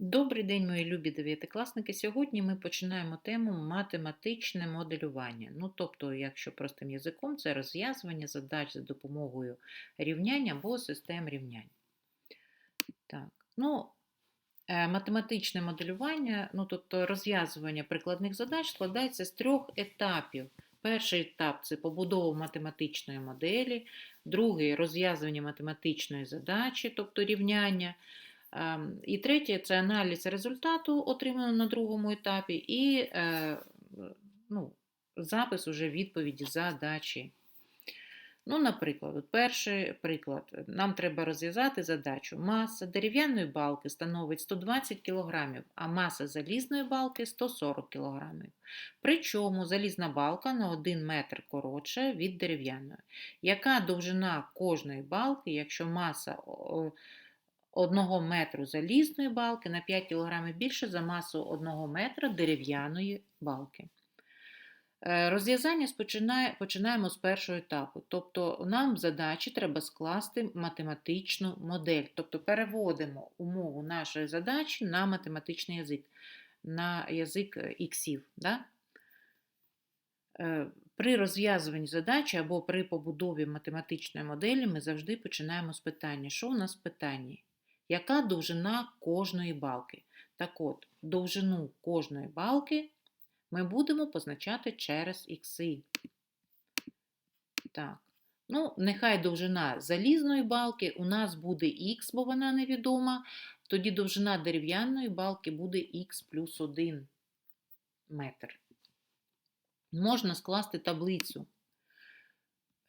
Добрий день, мої любі дев'ятикласники. Сьогодні ми починаємо тему математичне моделювання. Ну, тобто, якщо простим язиком, це розв'язування задач за допомогою рівнянь або систем рівнянь. Так, ну, е, математичне моделювання, ну, тобто розв'язування прикладних задач складається з трьох етапів. Перший етап це побудова математичної моделі, другий розв'язування математичної задачі, тобто рівняння. Ем, І третє це аналіз результату, отриманого на другому етапі, і е, ну, запис уже відповіді задачі. Ну, наприклад, перший приклад. Нам треба розв'язати задачу. Маса дерев'яної балки становить 120 кг, а маса залізної балки 140 кг. Причому залізна балка на 1 метр коротша від дерев'яної. Яка довжина кожної балки, якщо маса 1 метру залізної балки на 5 кг більше за масу 1 метра дерев'яної балки. Е, Розв'язання починаємо з першого етапу. Тобто нам задачі треба скласти математичну модель. Тобто переводимо умову нашої задачі на математичний язик, на язик е, іксів. Да? Е, При розв'язуванні задачі або при побудові математичної моделі ми завжди починаємо з питання. Що у нас в питанні? Яка довжина кожної балки? Так от, довжину кожної балки ми будемо позначати через ікси. Так. Ну, нехай довжина залізної балки у нас буде х, бо вона невідома. Тоді довжина дерев'яної балки буде х плюс 1 метр. Можна скласти таблицю.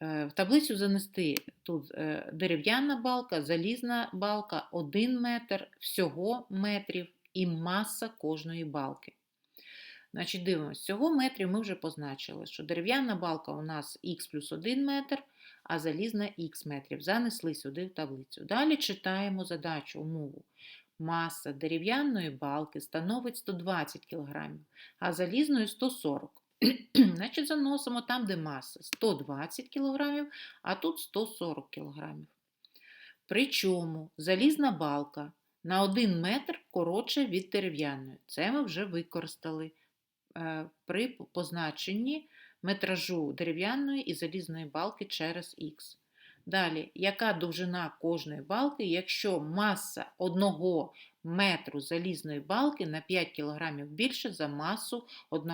Е, В таблицю занести тут е, дерев'яна балка, залізна балка 1 метр, всього метрів і маса кожної балки. Значить, дивимося, всього метрів ми вже позначили, що дерев'яна балка у нас х плюс 1 метр, а залізна х метрів. Занесли сюди в таблицю. Далі читаємо задачу, умову. Маса дерев'яної балки становить 120 кг, а залізної 140 Значить, заносимо там, де маса 120 кг, а тут 140 кг. Причому залізна балка на 1 метр коротше від дерев'яної. Це ми вже використали е, при позначенні метражу дерев'яної і залізної балки через х. Далі, яка довжина кожної балки, якщо маса 1 метру залізної балки на 5 кг більше за масу 1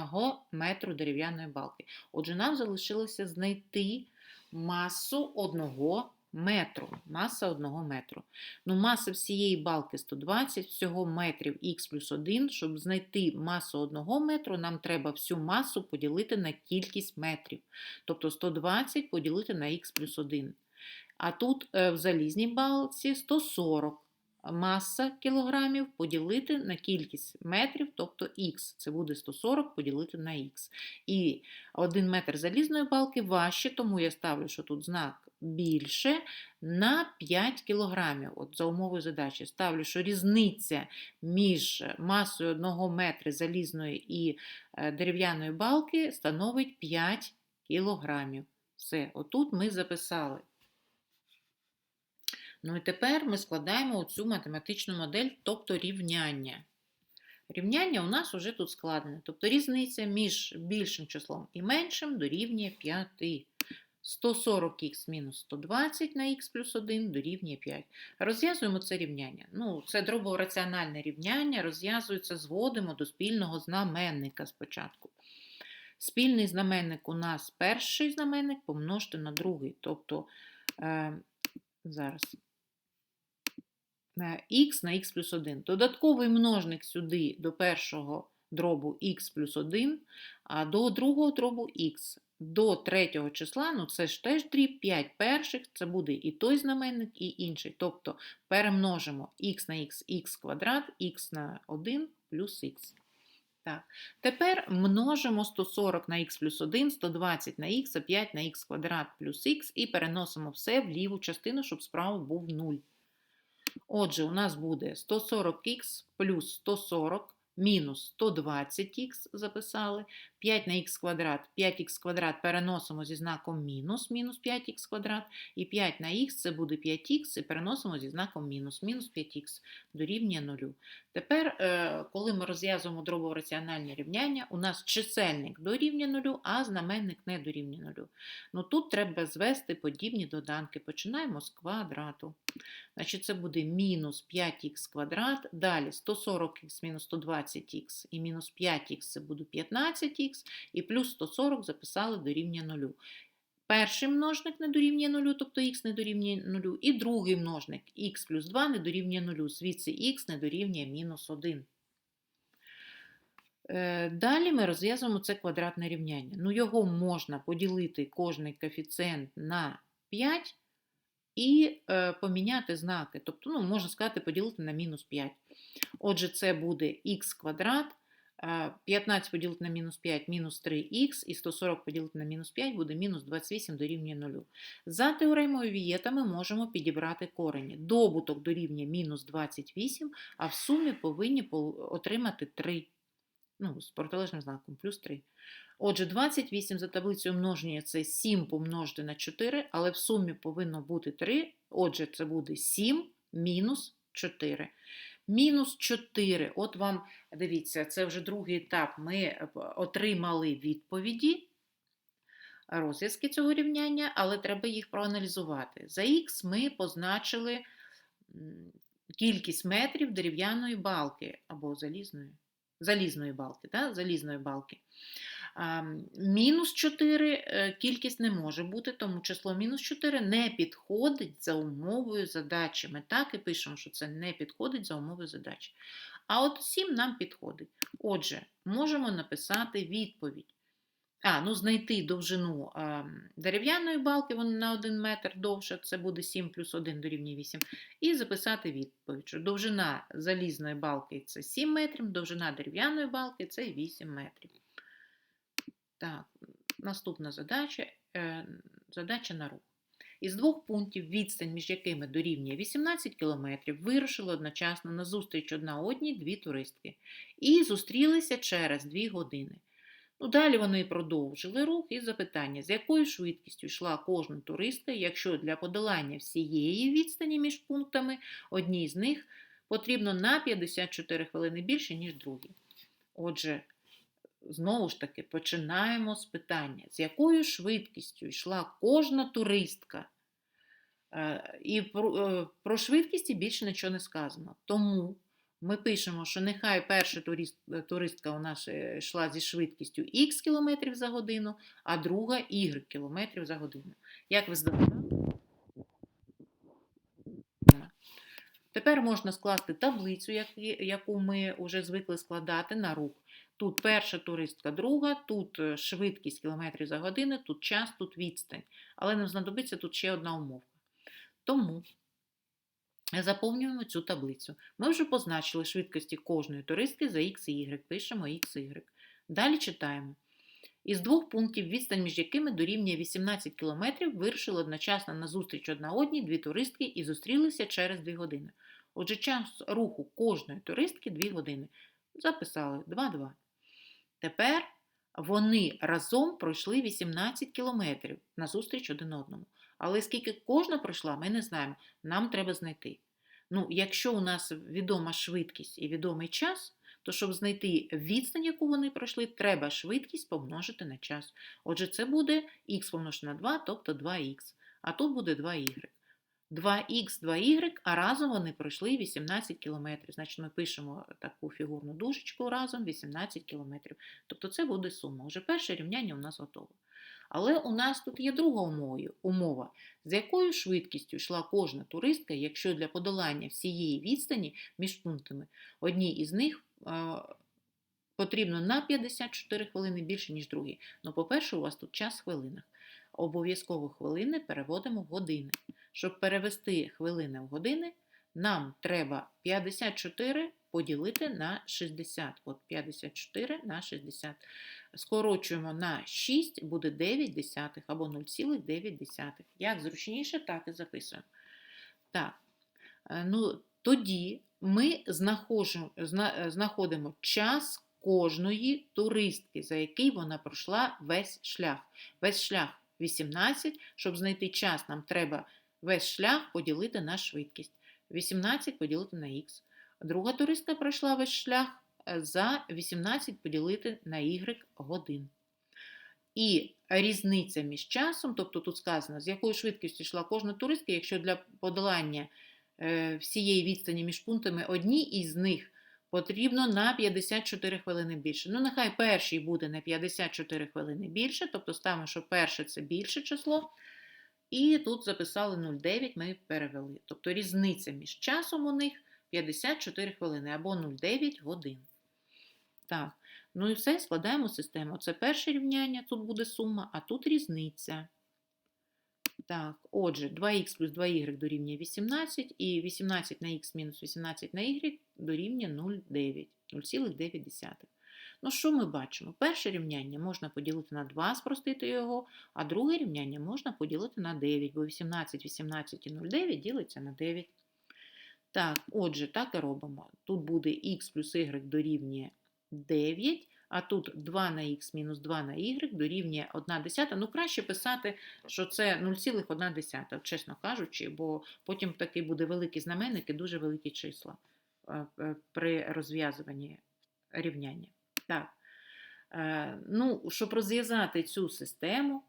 метру дерев'яної балки. Отже, нам залишилося знайти масу 1 метру. Маса 1 метру. Ну, маса всієї балки 120, всього метрів х плюс 1. Щоб знайти масу 1 метру, нам треба всю масу поділити на кількість метрів. Тобто 120 поділити на х плюс 1. А тут е, в залізній балці 140 маса кілограмів поділити на кількість метрів, тобто х. Це буде 140 поділити на х. І 1 метр залізної балки важче, тому я ставлю, що тут знак більше на 5 кілограмів. От за умовою задачі ставлю, що різниця між масою 1 метра залізної і е, дерев'яної балки становить 5 кілограмів. Все, отут ми записали. Ну і тепер ми складаємо цю математичну модель, тобто рівняння. Рівняння у нас вже тут складене, тобто різниця між більшим числом і меншим дорівнює 5. 140х мінус 120 на х плюс 1 дорівнює 5. Розв'язуємо це рівняння. Ну, Це дробораціональне рівняння, розв'язується, зводимо до спільного знаменника спочатку. Спільний знаменник у нас перший знаменник помножити на другий. Тобто, е, зараз х на х плюс 1. Додатковий множник сюди до першого дробу х плюс 1, а до другого дробу х. До третього числа, ну це ж теж дріб 5 перших, це буде і той знаменник, і інший. Тобто перемножимо х на х, х квадрат, х на 1 плюс х. Так. Тепер множимо 140 на х плюс 1, 120 на х, а 5 на х квадрат плюс х і переносимо все в ліву частину, щоб справа був 0. Отже, у нас буде 140х плюс 140 мінус 120х записали, 5 на х квадрат, 5х квадрат переносимо зі знаком мінус, мінус 5х квадрат, і 5 на х це буде 5х, і переносимо зі знаком мінус, мінус 5х дорівнює 0. Тепер, е, коли ми розв'язуємо дробово-раціональне рівняння, у нас чисельник дорівнює 0, а знаменник не дорівнює 0. Ну тут треба звести подібні доданки. Починаємо з квадрату. Значить, це буде мінус 5х квадрат, далі 140х мінус 120х і мінус 5х це буде 15х, і плюс 140 записали дорівнює 0. Перший множник не дорівнює 0, тобто х не дорівнює 0, і другий множник х плюс 2 не дорівнює 0, звідси х не дорівнює мінус 1. Е, Далі ми розв'язуємо це квадратне рівняння. Ну, його можна поділити кожний коефіцієнт на 5 і е, поміняти знаки. Тобто, ну, можна сказати, поділити на мінус 5. Отже, це буде х квадрат, 15 поділити на мінус 5 мінус 3х, і 140 поділити на мінус 5 буде мінус 28 дорівнює 0. За теоремою Вієта ми можемо підібрати корені. Добуток дорівнює мінус 28, а в сумі повинні отримати 3. Ну, з протилежним знаком, плюс 3. Отже, 28 за таблицею множення це 7 помножити на 4, але в сумі повинно бути 3. Отже, це буде 7 мінус 4. Мінус 4. От вам, дивіться, це вже другий етап. Ми е, отримали відповіді, розв'язки цього рівняння, але треба їх проаналізувати. За х ми позначили кількість метрів дерев'яної балки або залізної, залізної балки. Да? залізної балки. А, Мінус 4 е, кількість не може бути, тому число мінус 4 не підходить за умовою задачі. Ми так і пишемо, що це не підходить за умовою задачі. А от 7 нам підходить. Отже, можемо написати відповідь. А, ну знайти довжину а, дерев'яної балки, вона на 1 метр довша, це буде 7 плюс 1 дорівнює 8. І записати відповідь, що довжина залізної балки це 7 метрів, довжина дерев'яної балки це 8 метрів. Так, наступна задача, е, задача на рух. Із двох пунктів, відстань між якими дорівнює 18 км, вирушили одночасно на зустріч одна одній дві туристки і зустрілися через 2 години. Ну, далі вони продовжили рух і запитання, з якою швидкістю йшла кожна туристка, якщо для подолання всієї відстані між пунктами одній з них потрібно на 54 хвилини більше, ніж другій. Отже, знову ж таки, починаємо з питання, з якою швидкістю йшла кожна туристка. Е, І про, е, про швидкість більше нічого не сказано. Тому ми пишемо, що нехай перша турист- туристка у нас е, йшла зі швидкістю х км за годину, а друга y км за годину. Як ви здогадали? Тепер можна скласти таблицю, яку ми вже звикли складати на рух. Тут перша туристка, друга, тут е, швидкість кілометрів за годину, тут час, тут відстань. Але нам знадобиться тут ще одна умовка. Тому заповнюємо цю таблицю. Ми вже позначили швидкості кожної туристки за x і y. Пишемо x, y. Далі читаємо. Із двох пунктів, відстань між якими дорівнює 18 км, вирішили одночасно на зустріч одна одній дві туристки і зустрілися через 2 години. Отже, час руху кожної туристки 2 години. Записали 2-2. Тепер вони разом пройшли 18 кілометрів на зустріч один одному. Але скільки кожна пройшла, ми не знаємо. Нам треба знайти. Ну, якщо у нас відома швидкість і відомий час, то щоб знайти відстань, яку вони пройшли, треба швидкість помножити на час. Отже, це буде х помножити на 2, тобто 2х. А тут буде 2y. 2х, 2y, а разом вони пройшли 18 км. Значить, ми пишемо таку фігурну дужечку разом 18 км. Тобто це буде сума. Уже перше рівняння у нас готове. Але у нас тут є друга умова, з якою швидкістю йшла кожна туристка, якщо для подолання всієї відстані між пунктами одній із них потрібно на 54 хвилини більше, ніж другій. Ну, по-перше, у вас тут час в хвилинах. Обов'язково хвилини переводимо в години. Щоб перевести хвилини в години, нам треба 54 поділити на 60. От 54 на 60. Скорочуємо на 6, буде 9 десятих або 0,9. Як зручніше, так і записуємо. Так, е, ну тоді ми знаходимо час кожної туристки, за який вона пройшла весь шлях. Весь шлях 18. Щоб знайти час, нам треба весь шлях поділити на швидкість. 18 поділити на х. Друга туристка пройшла весь шлях е, за 18 поділити на y годин. І різниця між часом, тобто тут сказано, з якою швидкістю йшла кожна туристка, якщо для подолання е, всієї відстані між пунктами одній із них потрібно на 54 хвилини більше. Ну, нехай перший буде на 54 хвилини більше, тобто ставимо, що перше це більше число. І тут записали 0,9, ми перевели. Тобто різниця між часом у них 54 хвилини або 0,9 годин. Так, ну і все, складаємо систему. Це перше рівняння, тут буде сума, а тут різниця. Так, отже, 2х плюс 2y дорівнює 18, і 18 на х мінус 18 на y дорівнює 0,9, 0,9. Ну, що ми бачимо? Перше рівняння можна поділити на 2, спростити його, а друге рівняння можна поділити на 9, бо 18, 18 і 0,9 ділиться на 9. Так, отже, так і робимо. Тут буде х плюс y дорівнює 9, а тут 2 на х мінус 2 на y дорівнює 1 десята. Ну, краще писати, що це 0,1 десята, чесно кажучи, бо потім такий буде великий знаменник і дуже великі числа е, е, при розв'язуванні рівняння. Так. Е, Ну, щоб розв'язати цю систему,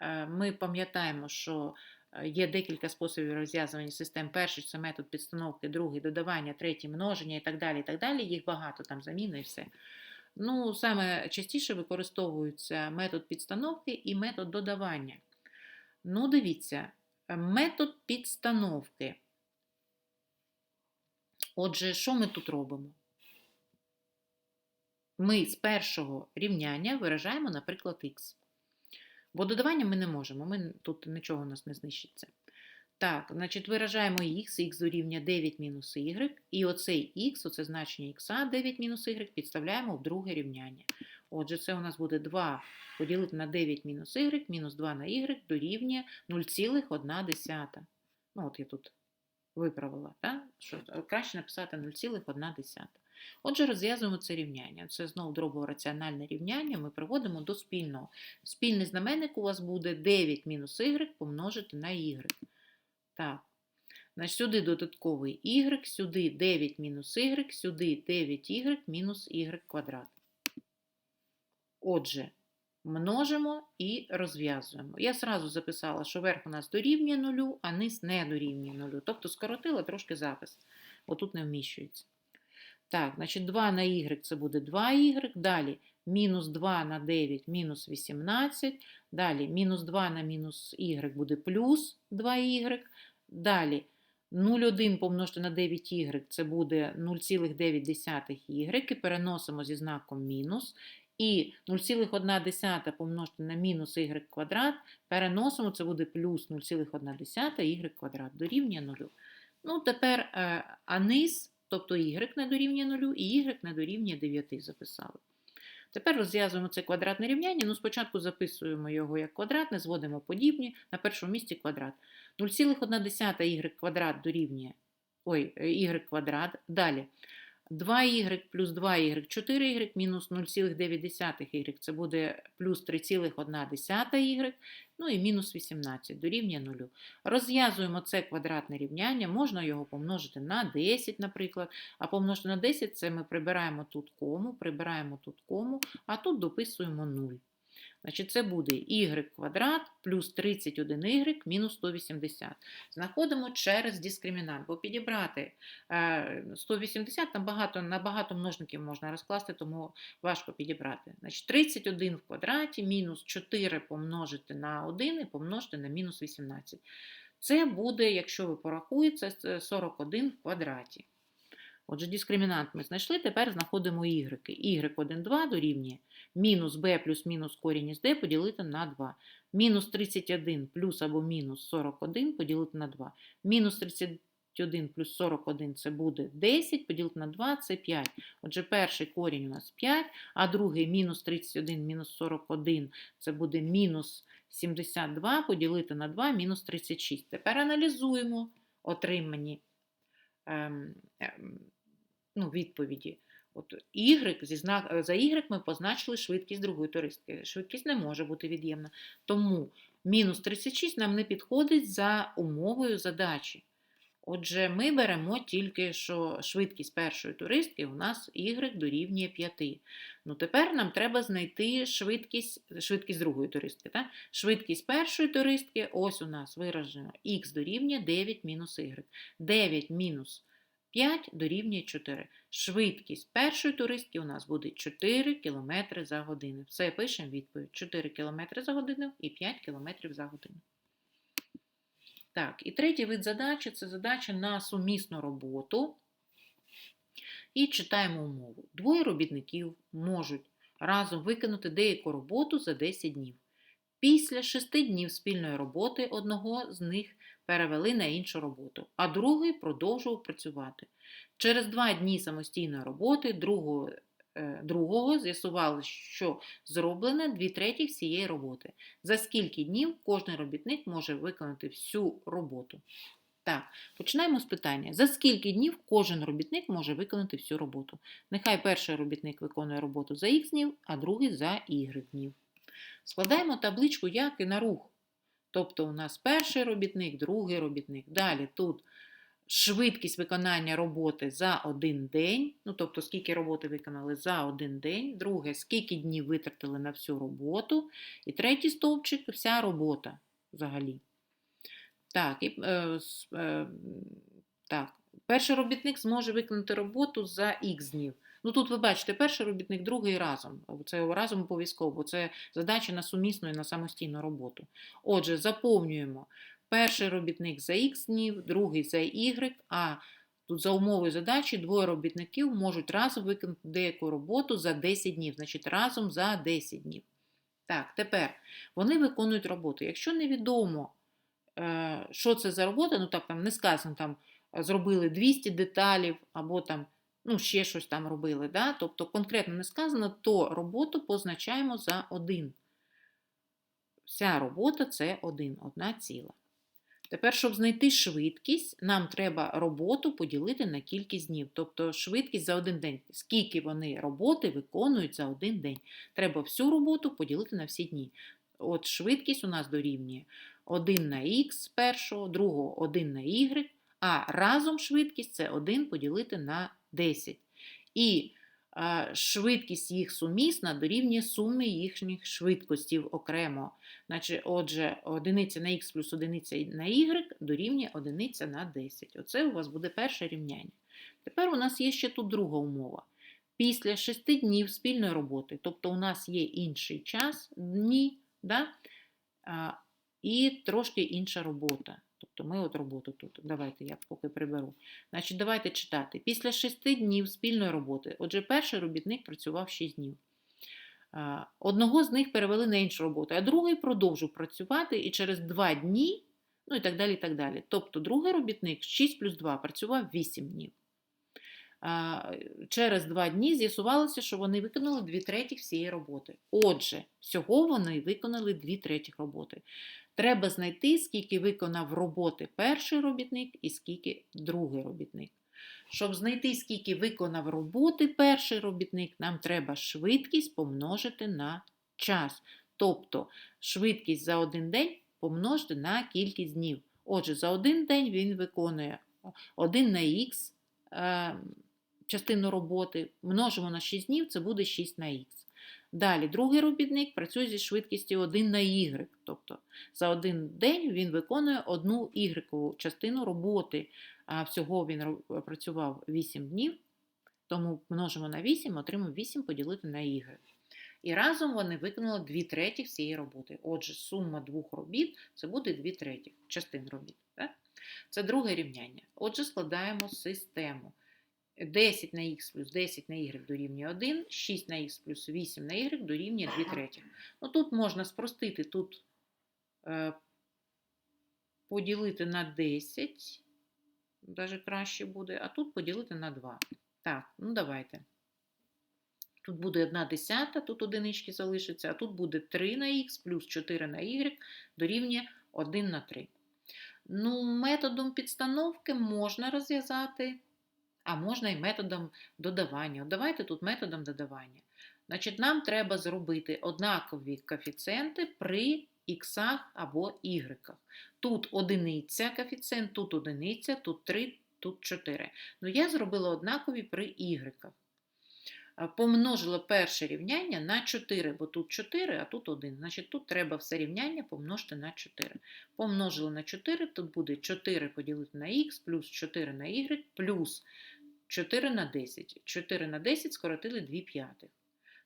е, ми пам'ятаємо, що е, є декілька способів розв'язування систем. Перший це метод підстановки, другий додавання, третій множення і так далі. і так далі. Їх багато, там заміни і все. Ну, саме частіше використовується метод підстановки і метод додавання. Ну, дивіться, метод підстановки. Отже, що ми тут робимо? Ми з першого рівняння виражаємо, наприклад, х. Бо додавання ми не можемо, ми, тут нічого у нас не знищиться. Так, значить, виражаємо х, х дорівнює 9 мінус y, і оцей х, оце значення х, 9 мінус y, підставляємо в друге рівняння. Отже, це у нас буде 2 поділити на 9 мінус y, мінус 2 на y дорівнює 0,1. Ну, от я тут виправила, так? що краще написати 0,1. Отже, розв'язуємо це рівняння. Це знову дробово-раціональне рівняння, ми приводимо до спільного. Спільний знаменник у вас буде 9 мінус y помножити на y. Так. Значить, сюди додатковий y, сюди 9 мінус y, сюди 9y мінус y квадрат. Отже, множимо і розв'язуємо. Я сразу записала, що верх у нас дорівнює нулю, а низ не дорівнює нулю. Тобто скоротила трошки запис, бо тут не вміщується. Так, значить 2 на y це буде 2y, далі мінус 2 на 9 мінус 18, далі мінус 2 на мінус y буде плюс 2y, далі 0,1 помножити на 9y це буде 0,9y і переносимо зі знаком мінус. І 0,1 помножити на мінус y квадрат. Переносимо, це буде плюс 0,1 y квадрат дорівнює 0. Ну, тепер е, а низ Тобто y не дорівнює 0 і y не дорівнює 9 записали. Тепер розв'язуємо це квадратне рівняння. Ну, спочатку записуємо його як квадратне, зводимо подібні, на першому місці квадрат. 0,1 y квадрат дорівнює ой, y квадрат. Далі 2y плюс 2y, 4y мінус 0,9y, це буде плюс 3,1y, ну і мінус 18 дорівнює 0. Розв'язуємо це квадратне рівняння, можна його помножити на 10, наприклад, а помножити на 10 це ми прибираємо тут кому, прибираємо тут кому, а тут дописуємо 0. Значить, це буде y квадрат плюс 31y мінус 180. Знаходимо через дискримінант, бо підібрати е, 180 там багато, на багато множників можна розкласти, тому важко підібрати. Значить, 31 в квадраті мінус 4 помножити на 1 і помножити на мінус 18. Це буде, якщо ви порахуєте, 41 в квадраті. Отже, дискримінант ми знайшли, тепер знаходимо y. y1, 2 дорівнює мінус b плюс мінус корінь із d поділити на 2. Мінус 31 плюс або мінус 41 поділити на 2. Мінус 31 плюс 41 це буде 10, поділити на 2 це 5. Отже, перший корінь у нас 5, а другий мінус 31 мінус 41 це буде мінус 72 поділити на 2 мінус 36. Тепер аналізуємо отримані ем, ем, ну, відповіді. От y, зі знак, е, за y ми позначили швидкість другої туристки. Швидкість не може бути від'ємна. Тому мінус 36 нам не підходить за умовою задачі. Отже, ми беремо тільки, що швидкість першої туристки у нас y дорівнює 5. Ну, тепер нам треба знайти швидкість, швидкість другої туристки. Так? Швидкість першої туристки, ось у нас виражено x дорівнює 9 мінус y. 9 мінус 5 дорівнює 4. Швидкість першої туристки у нас буде 4 км за годину. Все, пишемо відповідь. 4 км за годину і 5 км за годину. Так, і третій вид задачі це задача на сумісну роботу. І читаємо умову. Двоє робітників можуть разом виконати деяку роботу за 10 днів. Після 6 днів спільної роботи одного з них перевели на іншу роботу, а другий продовжував працювати. Через 2 дні самостійної роботи другого, е, другого з'ясували, що зроблено 2 треті всієї роботи. За скільки днів кожен робітник може виконати всю роботу? Так, починаємо з питання. За скільки днів кожен робітник може виконати всю роботу? Нехай перший робітник виконує роботу за х днів, а другий за y днів. Складаємо табличку як і на рух. Тобто у нас перший робітник, другий робітник. Далі тут швидкість виконання роботи за один день, ну тобто скільки роботи виконали за один день, друге, скільки днів витратили на всю роботу, і третій стовпчик вся робота взагалі. Так, і, е, е, так, перший робітник зможе виконати роботу за х днів. Ну тут ви бачите, перший робітник, другий разом. Це разом обов'язково, бо це задача на сумісну і на самостійну роботу. Отже, заповнюємо перший робітник за х днів, другий за y, а тут за умовою задачі двоє робітників можуть разом виконати деяку роботу за 10 днів, значить разом за 10 днів. Так, тепер вони виконують роботу. Якщо невідомо, е, що це за робота, ну так там не сказано, там зробили 200 деталів або там ну, ще щось там робили, да? тобто конкретно не сказано, то роботу позначаємо за один. Вся робота це один, одна ціла. Тепер, щоб знайти швидкість, нам треба роботу поділити на кількість днів. Тобто швидкість за один день. Скільки вони роботи виконують за один день. Треба всю роботу поділити на всі дні. От швидкість у нас дорівнює 1 на х першого, другого 1 на y, а разом швидкість це 1 поділити на 10. І швидкість їх сумісна дорівнює сумі їхніх швидкостів окремо. Значить, Отже, одиниця на х плюс одиниця на y дорівнює одиниця на 10. Оце у вас буде перше рівняння. Тепер у нас є ще тут друга умова. Після 6 днів спільної роботи, тобто у нас є інший час, дні, да? і трошки інша робота. Тобто ми от роботу тут. Давайте я поки приберу. Значить, давайте читати. Після 6 днів спільної роботи. Отже, перший робітник працював 6 днів. Одного з них перевели на іншу роботу, а другий продовжив працювати і через 2 дні, ну і так далі. так далі. Тобто, другий робітник 6 плюс 2 працював 8 днів. Через 2 дні з'ясувалося, що вони виконали 2 третіх всієї роботи. Отже, всього вони виконали 2 третіх роботи. Треба знайти, скільки виконав роботи перший робітник і скільки другий робітник. Щоб знайти, скільки виконав роботи перший робітник, нам треба швидкість помножити на час. Тобто швидкість за один день помножити на кількість днів. Отже, за один день він виконує 1 на х е, частину роботи, множимо на 6 днів, це буде 6 на х. Далі, другий робітник працює зі швидкістю 1 на y. Тобто за один день він виконує одну y частину роботи, а всього він працював 8 днів, тому множимо на 8, отримуємо 8 поділити на y. І разом вони виконали 2 треті всієї роботи. Отже, сума двох робіт це буде 2 треті частин робіт. Так? Це друге рівняння. Отже, складаємо систему. 10 на х плюс 10 на y дорівнює 1, 6 на х плюс 8 на y дорівнює 2 третіх. Ну, Тут можна спростити, тут е, поділити на 10, навіть краще буде, а тут поділити на 2. Так, ну давайте. Тут буде 1 десята, тут одинички залишиться, а тут буде 3 на х плюс 4 на y дорівнює 1 на 3. Ну, методом підстановки можна розв'язати, а можна і методом додавання. Давайте тут методом додавання. Значить, нам треба зробити однакові коефіцієнти при х або y. Тут одиниця коефіцієнт, тут одиниця, тут 3, тут 4. Ну, я зробила однакові при. А, Помножила перше рівняння на 4, бо тут 4, а тут 1. Значить, тут треба все рівняння помножити на 4. Помножили на 4, тут буде 4 поділити на х, плюс 4 на y, плюс 4 на 10. 4 на 10 скоротили 2 п'ятих.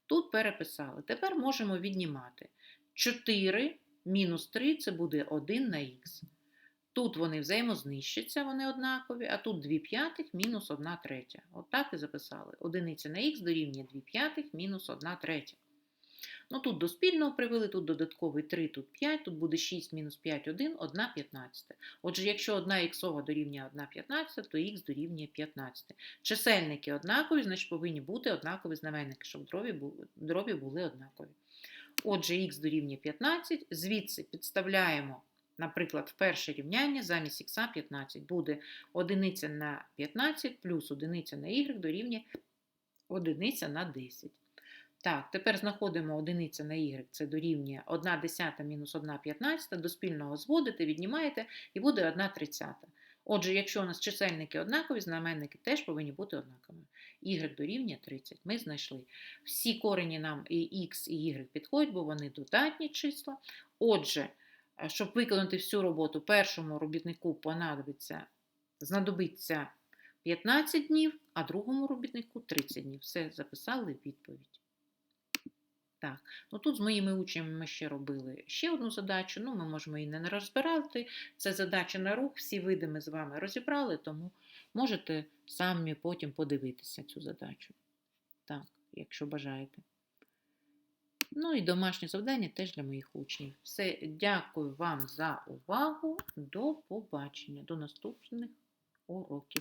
Тут переписали. Тепер можемо віднімати. 4 мінус 3 це буде 1 на х. Тут вони взаємознищаться, вони однакові, а тут 2 п'ятих мінус 1 третя. От так і записали. Одиниця на х дорівнює 2 п'ятих мінус 1 третя. Ну тут до спільного привели, тут додатковий 3, тут 5, тут буде 6 мінус 5, 1, 1 15. Отже, якщо 1 х дорівнює 1 15, то х дорівнює 15. Чисельники однакові, значить повинні бути однакові знаменники, щоб дробі були однакові. Отже, х дорівнює 15, звідси підставляємо, наприклад, в перше рівняння замість х 15 буде 1 на 15 плюс 1 на y дорівнює 1 на 10. Так, тепер знаходимо одиниця на y, це дорівнює 1 десята мінус 1 п'ятнадцята, до спільного зводите, віднімаєте і буде 1 тридцята. Отже, якщо у нас чисельники однакові, знаменники теж повинні бути однаковими. y дорівнює 30. Ми знайшли. Всі корені нам і x, і y підходять, бо вони додатні числа. Отже, е, щоб виконати всю роботу, першому робітнику понадобиться, знадобиться 15 днів, а другому робітнику 30 днів. Все записали відповідь. Так, ну тут з моїми учнями ми ще робили ще одну задачу. Ну, ми можемо її не розбирати. Це задача на рух. Всі види ми з вами розібрали, тому можете самі потім подивитися цю задачу. Так, якщо бажаєте. Ну і домашнє завдання теж для моїх учнів. Все, дякую вам за увагу. До побачення, до наступних уроків.